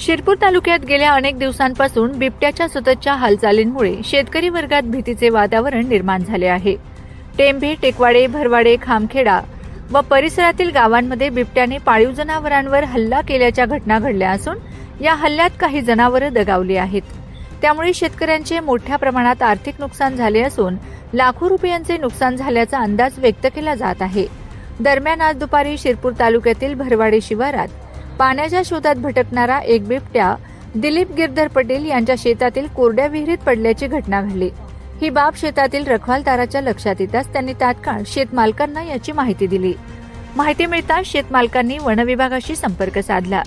शिरपूर तालुक्यात गेल्या अनेक दिवसांपासून बिबट्याच्या सततच्या हालचालींमुळे शेतकरी वर्गात भीतीचे वातावरण निर्माण झाले आहे. टेंभे टेकवाडे भरवाडे खामखेडा व परिसरातील गावांमध्ये बिबट्याने पाळीव जनावरांवर हल्ला केल्याच्या घटना घडल्या असून या हल्ल्यात काही जनावरं दगावली आहेत. त्यामुळे शेतकऱ्यांचे मोठ्या प्रमाणात आर्थिक नुकसान झाले असून लाखो रुपयांचे नुकसान झाल्याचा अंदाज व्यक्त केला जात आहे. दरम्यान आज दुपारी शिरपूर तालुक्यातील भरवाडे शिवारात पाण्याच्या शोधात भटकणारा एक बिबट्या दिलीप गिरधर पटेल यांच्या शेतातील कोरड्या विहिरीत पडल्याची घटना घडली. ही बाब शेतातील रखवालदाराच्या लक्षात येताच त्यांनी तात्काळ शेतमालकांना याची माहिती दिली. माहिती मिळताच शेतमालकांनी वनविभागाशी संपर्क साधला.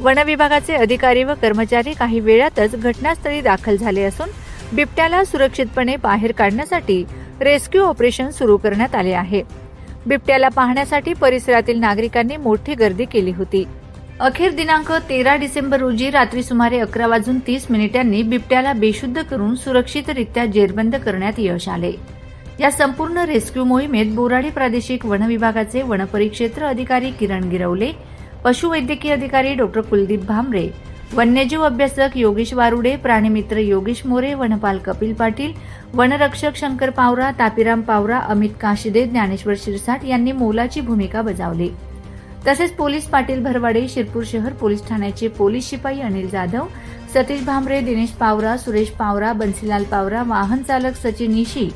वनविभागाचे अधिकारी व कर्मचारी काही वेळातच घटनास्थळी दाखल झाले असून बिबट्याला सुरक्षितपणे बाहेर काढण्यासाठी रेस्क्यू ऑपरेशन सुरू करण्यात आले आहे. बिबट्याला पाहण्यासाठी परिसरातील नागरिकांनी मोठी गर्दी केली होती. अखेर दिनांक तेरा डिसेंबर रोजी रात्री सुमारे अकरा वाजून तीस मिनिटांनी बिबट्याला बेशुद्ध करून सुरक्षितरित्या जेरबंद करण्यात यश आले. या संपूर्ण रेस्क्यू मोहिमेत बोराडी प्रादेशिक वनविभागाचे वनपरिक्षेत्र अधिकारी किरण गिरवले पशुवैद्यकीय अधिकारी डॉक्टर कुलदीप भामरे वन्यजीव अभ्यासक योगेश वारुडे प्राणीमित्र योगेश मोरे वनपाल कपिल पाटील वनरक्षक शंकर पावरा तापीराम पावरा अमित काशिदे ज्ञानेश्वर शिरसाट यांनी मोलाची भूमिका बजावली. तसेच पोलीस पाटील भरवाडे शिरपूर शहर पोलीस ठाण्याचे पोलीस शिपाई अनिल जाधव सतीश भांबरे दिनेश पावरा सुरेश पावरा बन्सीलाल पावरा वाहन चालक सचिन निशी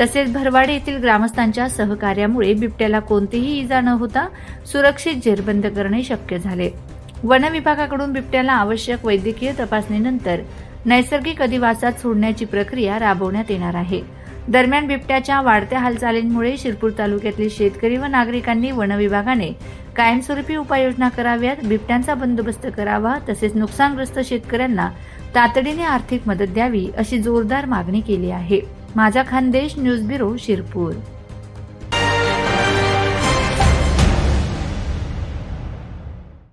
तसेच भरवाडे येथील ग्रामस्थांच्या सहकार्यामुळे बिबट्याला कोणतीही इजा न होता सुरक्षित जेरबंद करणे शक्य झाले. वन विभागाकडून बिबट्याला आवश्यक वैद्यकीय तपासणीनंतर नैसर्गिक अधिवासात सोडण्याची प्रक्रिया राबवण्यात येणार आहे. दरम्यान बिबट्याच्या वाढत्या हालचालींमुळे शिरपूर तालुक्यातील शेतकरी व नागरिकांनी वनविभागाने कायमस्वरूपी उपाययोजना कराव्यात बिबट्यांचा बंदोबस्त करावा तसेच नुकसानग्रस्त शेतकऱ्यांना तातडीने आर्थिक मदत द्यावी अशी जोरदार मागणी केली आहे. माझा खानदेश न्यूज ब्युरो शिरपूर.